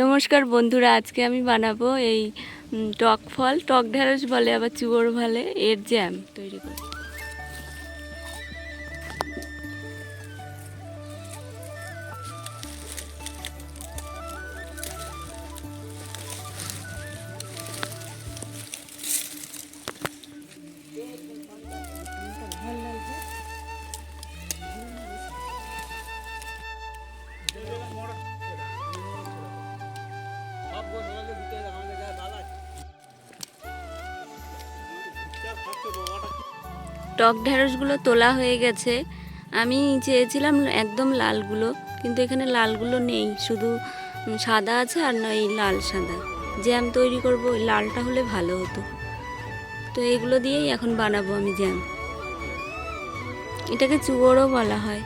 নমস্কার বন্ধুরা, আজকে আমি বানাবো এই টক ফল। টক ঢেঁড়স বলে আবার চুয়োর ভালে, এর জ্যাম তৈরি করি। টক ঢেঁড়সগুলো তোলা হয়ে গেছে। আমি চেয়েছিলাম একদম লালগুলো, কিন্তু এখানে লালগুলো নেই, শুধু সাদা আছে আর নয় লাল সাদা। জ্যাম তৈরি করব, ওই লালটা হলে ভালো হতো। তো এগুলো দিয়েই এখন বানাবো আমি জ্যাম। এটাকে চুয়োরও বলা হয়।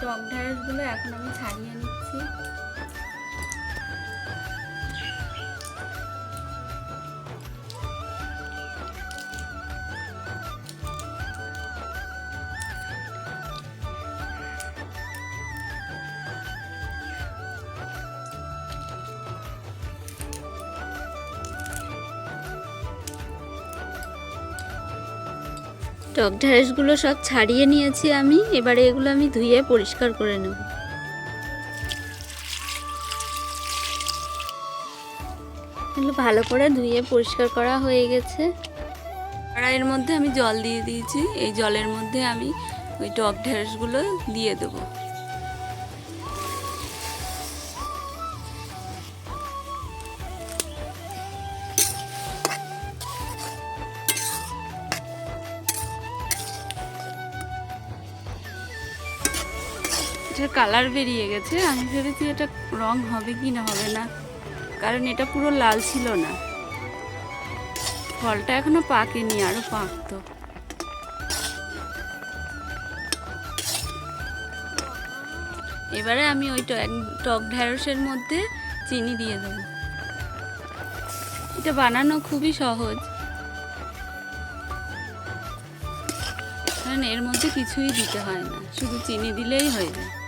টক ঢেঁড়সগুলো এখন আমি ছাড়িয়ে নিচ্ছি। টক ঢ্যাড়েসগুলো সব ছাড়িয়ে নিয়েছি আমি, এবারে এগুলো আমি ধুয়ে পরিষ্কার করে নেব। এগুলো ভালো করে ধুয়ে পরিষ্কার করা হয়ে গেছে। কড়াইয়ের মধ্যে আমি জল দিয়ে দিয়েছি, এই জলের মধ্যে আমি ওই টক ঢেঁড়সগুলো দিয়ে দেবো। এটার কালার বেরিয়ে গেছে। আমি ভেবেছি এটা রং হবে কি না হবে না, কারণ এটা পুরো লাল ছিল না। ফলটা এখনও পাকেনি, আরও পাকতো। এবারে আমি ওই টক- টক ঢ্যাঁড়সের মধ্যে চিনি দিয়ে দেবো। এটা বানানো খুবই সহজ। কারণ এর মধ্যে কিছুই দিতে হয় না, শুধু চিনি দিলেই হয়ে যায়।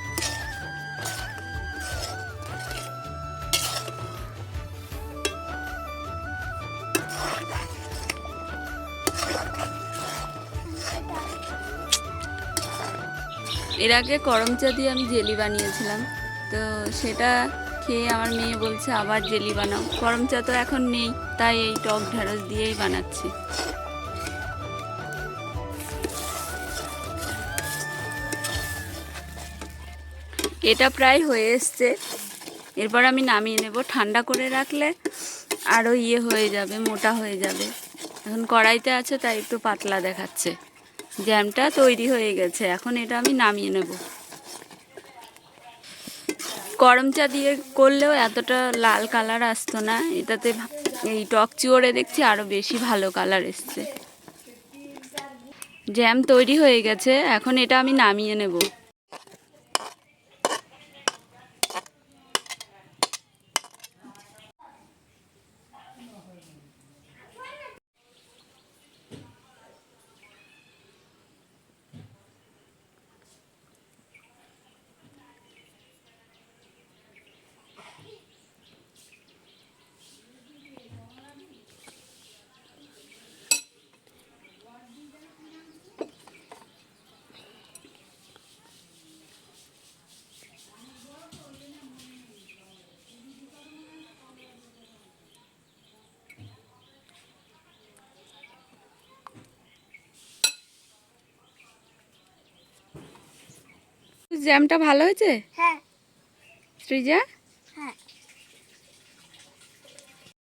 এর আগে করম চা দিয়ে আমি জেলি বানিয়েছিলাম। তো সেটা খেয়ে আমার মেয়ে বলছে, আবার জেলি বানাও। করম চা তো এখন নেই, তাই এই টক ঢেঁড়স দিয়েই বানাচ্ছি। এটা প্রায় হয়ে এসছে। এরপর আমি নামিয়ে নেব। ঠান্ডা করে রাখলে আরও ইয়ে হয়ে যাবে, মোটা হয়ে যাবে। এখন কড়াইতে আছে, তাই একটু পাতলা দেখাচ্ছে। জ্যামটা তৈরি হয়ে গেছে। এখন এটা আমি নামিয়ে নেব। গরম চা দিয়ে করলেও এতটা লাল কালার আসতো না। এটাতে এই টক চিওড়ে দেখছি আরও বেশি ভালো কালার এসছে। জ্যাম তৈরি হয়ে গেছে। এখন এটা আমি নামিয়ে নেব। জ্যামটা ভালো হয়েছে? হ্যাঁ। সৃজা?